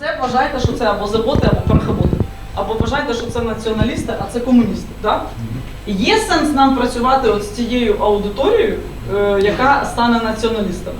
Це вважайте, що це або заботи, або перехоботи. Або вважайте, що це націоналісти, а це комуністи. Да? Є сенс нам працювати от з цією аудиторією, яка стане націоналістами.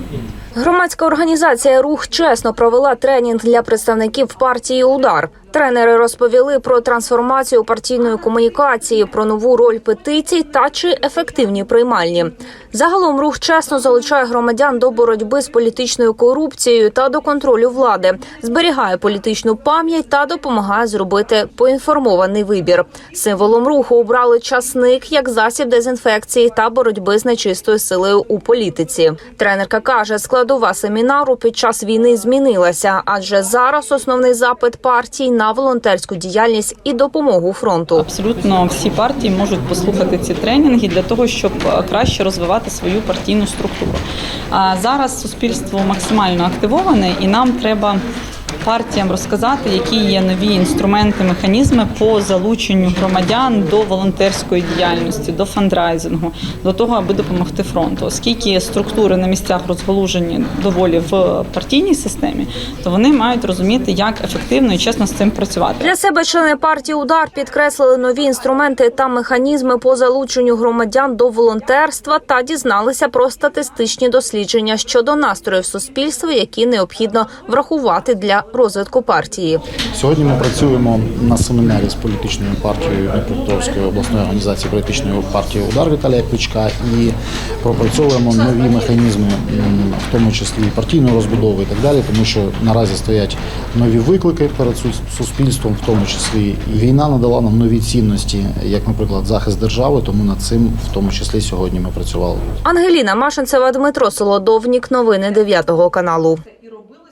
Громадська організація Рух чесно провела тренінг для представників партії Удар. Тренери розповіли про трансформацію партійної комунікації, про нову роль петицій та чи ефективні приймальні. Загалом рух чесно залучає громадян до боротьби з політичною корупцією та до контролю влади, зберігає політичну пам'ять та допомагає зробити поінформований вибір. Символом руху обрали часник як засіб дезінфекції та боротьби з нечистою силою у політиці. Тренерка каже, складова семінару під час війни змінилася, адже зараз основний запит партій на волонтерську діяльність і допомогу фронту. Абсолютно всі партії можуть послухати ці тренінги для того, щоб е, краще розвивати свою партійну структуру. А зараз суспільство максимально активоване, і нам треба. Партіям розказати, які є нові інструменти, механізми по залученню громадян до волонтерської діяльності, до фандрайзингу, до того, аби допомогти фронту. Оскільки структури на місцях розголужені доволі в партійній системі, то вони мають розуміти, як ефективно і чесно з цим працювати. Для себе члени партії Удар підкреслили нові інструменти та механізми по залученню громадян до волонтерства та дізналися про статистичні дослідження щодо настроїв суспільства, які необхідно врахувати для розвитку партії. Сьогодні ми працюємо на семінарі з політичною партією Дніпропетровської обласної організації політичної партії Удар Віталія Кличка і пропрацьовуємо нові механізми, в тому числі і партійної розбудови і так далі, тому що наразі стоять нові виклики перед сус- суспільством, в тому числі війна надала нам нові цінності, як, наприклад, захист держави. Тому над цим, в тому числі, сьогодні ми працювали. Ангеліна Машинцева, Дмитро Солодовнік. Новини 9 каналу.